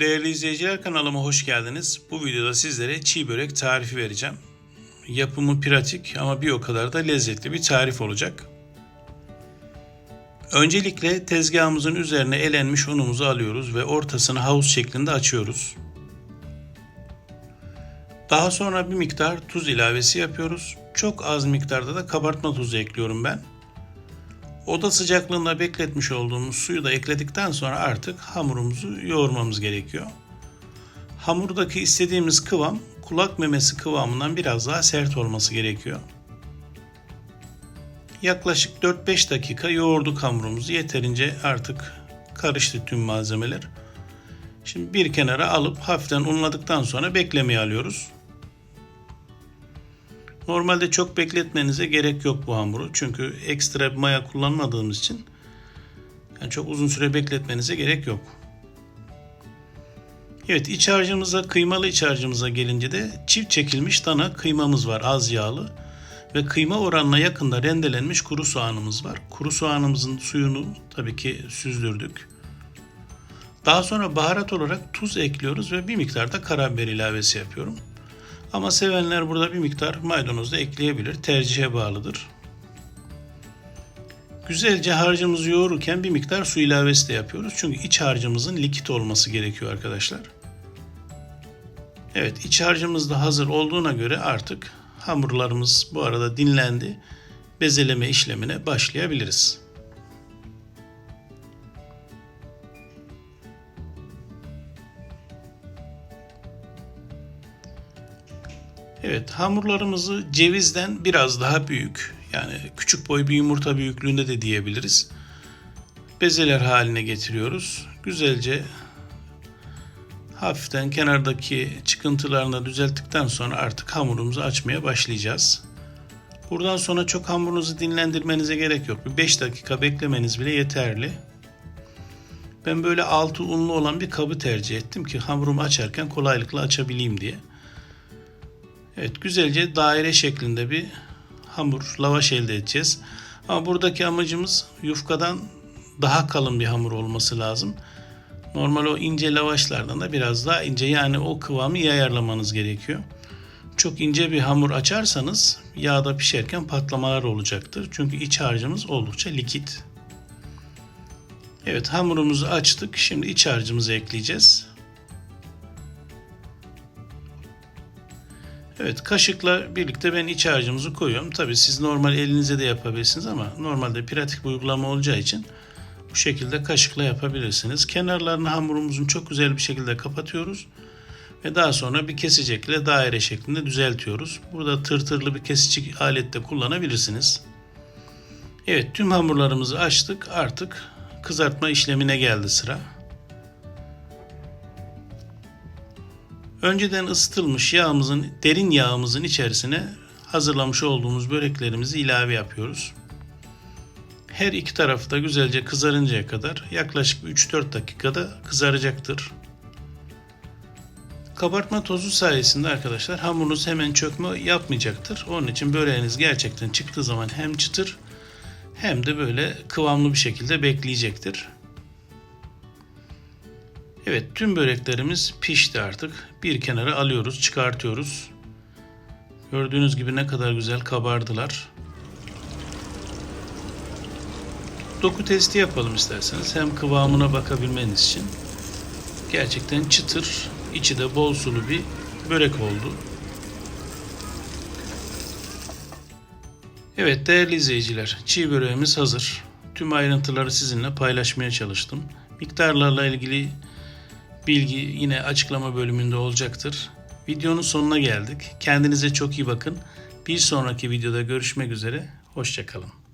Değerli izleyiciler kanalıma hoş geldiniz. Bu videoda sizlere çiğ börek tarifi vereceğim. Yapımı pratik ama bir o kadar da lezzetli bir tarif olacak. Öncelikle tezgahımızın üzerine elenmiş unumuzu alıyoruz ve ortasını havuz şeklinde açıyoruz. Daha sonra bir miktar tuz ilavesi yapıyoruz. Çok az miktarda da kabartma tuzu ekliyorum ben. Oda sıcaklığında bekletmiş olduğumuz suyu da ekledikten sonra artık hamurumuzu yoğurmamız gerekiyor. Hamurdaki istediğimiz kıvam kulak memesi kıvamından biraz daha sert olması gerekiyor. Yaklaşık 4-5 dakika yoğurduk hamurumuzu. Yeterince artık karıştı tüm malzemeler. Şimdi bir kenara alıp hafiften unladıktan sonra beklemeye alıyoruz. Normalde çok bekletmenize gerek yok bu hamuru. Çünkü ekstra bir maya kullanmadığımız için yani çok uzun süre bekletmenize gerek yok. Evet iç harcımıza kıymalı iç harcımıza gelince de çift çekilmiş dana kıymamız var az yağlı ve kıyma oranına yakında rendelenmiş kuru soğanımız var. Kuru soğanımızın suyunu tabii ki süzdürdük. Daha sonra baharat olarak tuz ekliyoruz ve bir miktar da karabiber ilavesi yapıyorum. Ama sevenler burada bir miktar maydanoz da ekleyebilir. Tercihe bağlıdır. Güzelce harcımızı yoğururken bir miktar su ilavesi de yapıyoruz. Çünkü iç harcımızın likit olması gerekiyor arkadaşlar. Evet iç harcımız da hazır olduğuna göre artık hamurlarımız bu arada dinlendi. Bezeleme işlemine başlayabiliriz. Evet hamurlarımızı cevizden biraz daha büyük yani küçük boy bir yumurta büyüklüğünde de diyebiliriz. Bezeler haline getiriyoruz. Güzelce hafiften kenardaki çıkıntılarını düzelttikten sonra artık hamurumuzu açmaya başlayacağız. Buradan sonra çok hamurunuzu dinlendirmenize gerek yok. Bir 5 dakika beklemeniz bile yeterli. Ben böyle altı unlu olan bir kabı tercih ettim ki hamurumu açarken kolaylıkla açabileyim diye. Evet güzelce daire şeklinde bir hamur, lavaş elde edeceğiz. Ama buradaki amacımız yufkadan daha kalın bir hamur olması lazım. Normal o ince lavaşlardan da biraz daha ince yani o kıvamı iyi ayarlamanız gerekiyor. Çok ince bir hamur açarsanız yağda pişerken patlamalar olacaktır. Çünkü iç harcımız oldukça likit. Evet hamurumuzu açtık. Şimdi iç harcımızı ekleyeceğiz. Evet kaşıkla birlikte ben iç harcımızı koyuyorum. Tabi siz normal elinize de yapabilirsiniz ama normalde pratik bir uygulama olacağı için bu şekilde kaşıkla yapabilirsiniz. Kenarlarını hamurumuzun çok güzel bir şekilde kapatıyoruz. Ve daha sonra bir kesecekle daire şeklinde düzeltiyoruz. Burada tırtırlı bir kesici alette kullanabilirsiniz. Evet tüm hamurlarımızı açtık. Artık kızartma işlemine geldi sıra. Önceden ısıtılmış yağımızın derin yağımızın içerisine hazırlamış olduğumuz böreklerimizi ilave yapıyoruz. Her iki tarafı da güzelce kızarıncaya kadar yaklaşık 3-4 dakikada kızaracaktır. Kabartma tozu sayesinde arkadaşlar hamurunuz hemen çökme yapmayacaktır. Onun için böreğiniz gerçekten çıktığı zaman hem çıtır hem de böyle kıvamlı bir şekilde bekleyecektir. Evet tüm böreklerimiz pişti artık. Bir kenara alıyoruz, çıkartıyoruz. Gördüğünüz gibi ne kadar güzel kabardılar. Doku testi yapalım isterseniz. Hem kıvamına bakabilmeniz için. Gerçekten çıtır, içi de bol sulu bir börek oldu. Evet değerli izleyiciler, çiğ böreğimiz hazır. Tüm ayrıntıları sizinle paylaşmaya çalıştım. Miktarlarla ilgili bilgi yine açıklama bölümünde olacaktır. Videonun sonuna geldik. Kendinize çok iyi bakın. Bir sonraki videoda görüşmek üzere. Hoşçakalın.